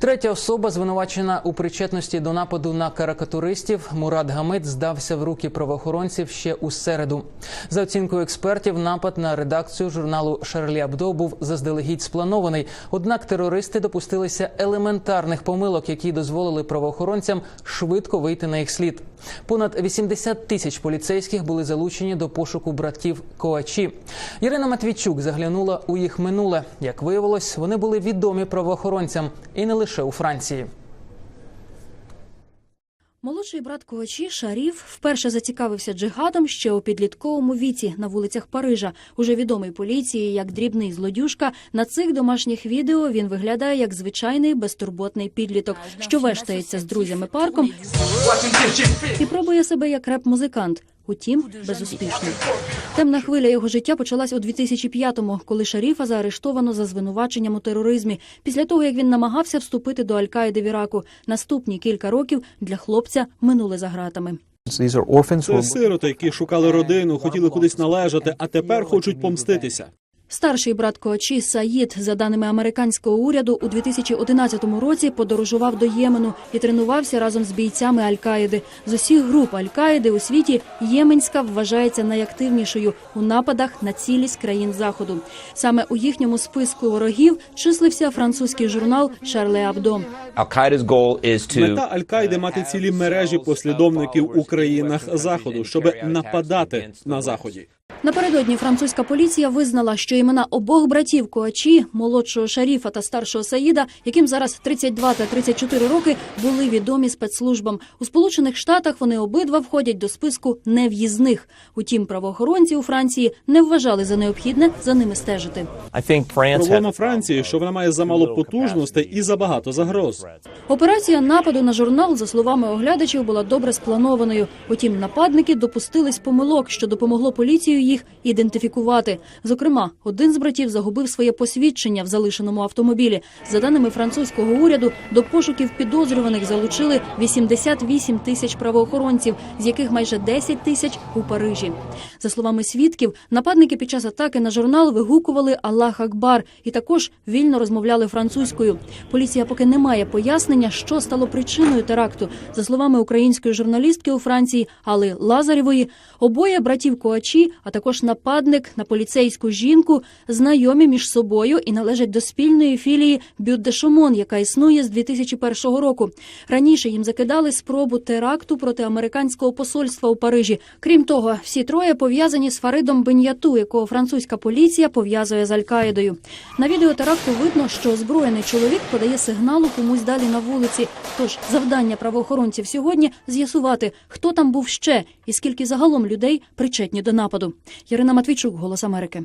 Третя особа, звинувачена у причетності до нападу на карикатуристів, Мурат Гамид здався в руки правоохоронців ще у середу. За оцінкою експертів, напад на редакцію журналу Шарлі Абдо був заздалегідь спланований. Однак терористи допустилися елементарних помилок, які дозволили правоохоронцям швидко вийти на їх слід. Понад 80 тисяч поліцейських були залучені до пошуку братів Коачі. Ірина Матвійчук заглянула у їх минуле. Як виявилось, вони були відомі правоохоронцям і не лише у Франції. Молодший брат Ковачі Шаріф вперше зацікавився джигадом ще у підлітковому віці на вулицях Парижа. Уже відомий поліції як дрібний злодюжка. На цих домашніх відео він виглядає як звичайний безтурботний підліток, що вештається з друзями парком і пробує себе як реп-музикант. Утім, безуспішно. Темна хвиля його життя почалась у 2005-му, коли Шаріфа заарештовано за звинуваченням у тероризмі. Після того, як він намагався вступити до Аль-Каїди в Іраку, наступні кілька років для хлопця минули за гратами. Це сироти, які шукали родину, хотіли кудись належати, а тепер хочуть помститися. Старший брат Коачі Саїд, за даними американського уряду, у 2011 році подорожував до Ємену і тренувався разом з бійцями Аль-Каїди. З усіх груп Аль-Каїди у світі Єменська вважається найактивнішою у нападах на цілість країн заходу. Саме у їхньому списку ворогів числився французький журнал Шарле Абдо. Мета Аль-Каїди мати цілі мережі послідовників у країнах заходу, щоб нападати на заході. Напередодні французька поліція визнала, що імена обох братів Коачі, молодшого Шаріфа та старшого Саїда, яким зараз 32 та 34 роки, були відомі спецслужбам. У Сполучених Штатах вони обидва входять до списку нев'їзних. Утім, правоохоронці у Франції не вважали за необхідне за ними стежити. Проблема Франції, що вона має замало потужностей і забагато загроз. Операція нападу на журнал, за словами оглядачів, була добре спланованою. Утім, нападники допустились помилок, що допомогло поліцію їх ідентифікувати. Зокрема, один з братів загубив своє посвідчення в залишеному автомобілі. За даними французького уряду, до пошуків підозрюваних залучили 88 тисяч правоохоронців, з яких майже 10 тисяч у Парижі. За словами свідків, нападники під час атаки на журнал вигукували Аллах Акбар і також вільно розмовляли французькою. Поліція поки не має пояснення, що стало причиною теракту. За словами української журналістки у Франції Али Лазарєвої, обоє братів Коачі, а також нападник на поліцейську жінку, знайомі між собою і належать до спільної філії Бют де Шомон, яка існує з 2001 року. Раніше їм закидали спробу теракту проти американського посольства у Парижі. Крім того, всі троє пов'язані з Фаридом Беняту, якого французька поліція пов'язує з Аль-Каїдою. На відео теракту видно, що озброєний чоловік подає сигналу комусь далі на вулиці. Тож завдання правоохоронців сьогодні з'ясувати, хто там був ще і скільки загалом людей причетні до нападу. Ярина Матвійчук, Голос Америки.